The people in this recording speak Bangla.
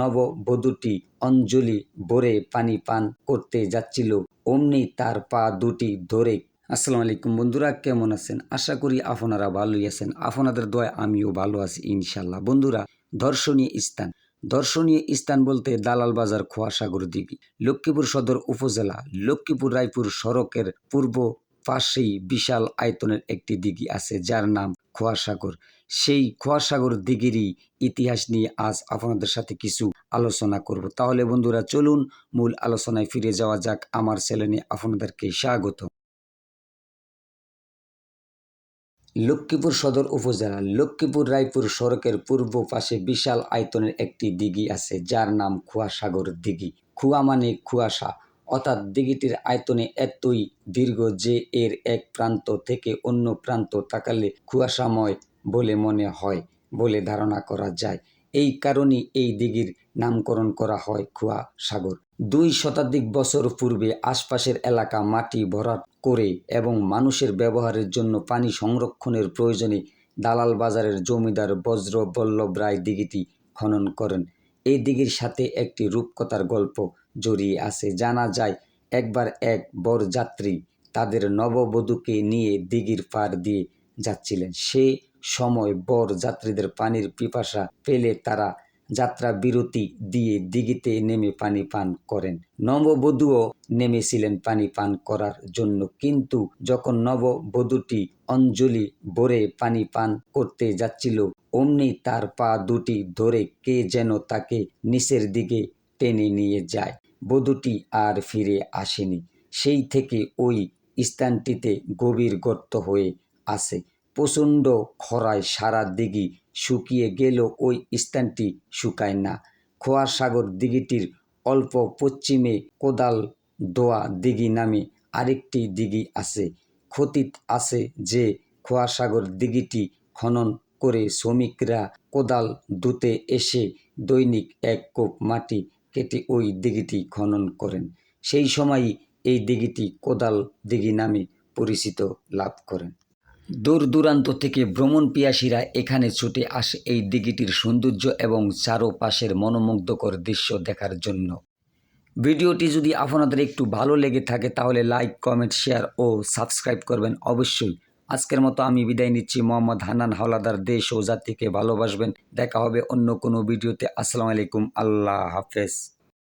নববধূটি অঞ্জলি ভরে পানি পান করতে যাচ্ছিল। অমনি তার পা দুটি ধরে, আসসালামু আলাইকুম বন্ধুরা, কেমন আছেন? আশা করি আপনারা ভালোই আছেন। আপনাদের দয় আমিও ভালো আছি ইনশাল্লাহ বন্ধুরা, দর্শনীয় স্থান। দর্শনীয় স্থান বলতে দালাল বাজার, খোয়াসাগর দিঘি। লক্ষ্মীপুর সদর উপজেলা। লক্ষ্মীপুর রায়পুর সড়কের পূর্ব পাশেই বিশাল আয়তনের একটি দিঘি আছে, যার নাম খোয়াসাগর সেই খোয়াসাগর দিঘিরই ইতিহাস নিয়ে আজ আপনাদের সাথে কিছু আলোচনা করব। তাহলে বন্ধুরা, চলুন মূল আলোচনায় ফিরে যাওয়া যাক। আমার চ্যানেলে আপনাদেরকে স্বাগত। লক্ষ্মীপুর সদর উপজেলা লক্ষ্মীপুর রায়পুর সড়কের পূর্ব পাশে বিশাল আয়তনের একটি দিঘি আছে, যার নাম খুয়াসাগর দিঘি। খুয়া মানে কুয়াশা। অর্থাৎ দিঘিটির আয়তনে এতই দীর্ঘ যে এর এক প্রান্ত থেকে অন্য প্রান্ত তাকালে কুয়াশাময় বলে মনে হয় বলে ধারণা করা যায়। এই কারণেই এই দিঘির নামকরণ করা হয় খুয়া সাগর দুই শতাধিক বছর পূর্বে আশপাশের এলাকা মাটি ভরাট করে এবং মানুষের ব্যবহারের জন্য পানি সংরক্ষণের প্রয়োজনে দালাল বাজারের জমিদার বজ্র বল্লভ রায় দিঘিটি খনন করেন। এই দিঘির সাথে একটি রূপকথার গল্প জড়িয়ে আছে। জানা যায়, একবার এক বরযাত্রী তাদের নববধূকে নিয়ে দিঘির পার দিয়ে যাচ্ছিলেন। সে সময় বর যাত্রীদের পানির পিপাসা পেলে তারা যাত্রা বিরতি দিয়ে দিঘিতে নেমে পানি পান করেন। নববধূও নেমেছিলেন পানি পান করার জন্য। কিন্তু যখন নববধূটি অঞ্জলি ভরে পানি পান করতে যাচ্ছিল, অমনি তার পা দুটি ধরে কে যেন তাকে নিচের দিকে টেনে নিয়ে যায়। বধূটি আর ফিরে আসেনি। সেই থেকে ওই স্থানটিতে গভীর গর্ত হয়ে আছে। প্রচণ্ড খরায় সারা দিঘি শুকিয়ে গেলেও ওই স্থানটি শুকায় না। খোয়ার সাগর দিঘিটির অল্প পশ্চিমে কোদাল দোয়া দিঘি নামে আরেকটি দিঘি আছে। খতিত আছে যে খোয়াসাগর দিঘিটি খনন করে শ্রমিকরা কোদাল দুতে এসে দৈনিক এক কোপ মাটি কেটে ওই দিঘিটি খনন করেন। সেই সময়ই এই দিঘিটি কোদাল দিঘি নামে পরিচিত লাভ করেন। দূর দূরান্ত থেকে ভ্রমণ পিয়াসীরা এখানে ছুটে আসে এই দিঘিটির সৌন্দর্য এবং চারোপাশের মনোমুগ্ধকর দৃশ্য দেখার জন্য। ভিডিওটি যদি আপনাদের একটু ভালো লেগে থাকে তাহলে লাইক, কমেন্ট, শেয়ার ও সাবস্ক্রাইব করবেন অবশ্যই। আজকের মতো আমি বিদায় নিচ্ছি। মোহাম্মদ হানান হাওলাদার দেশ ও জাতিকে ভালোবাসবেন। দেখা হবে অন্য কোনো ভিডিওতে। আসসালামু আলাইকুম। আল্লাহ হাফেজ।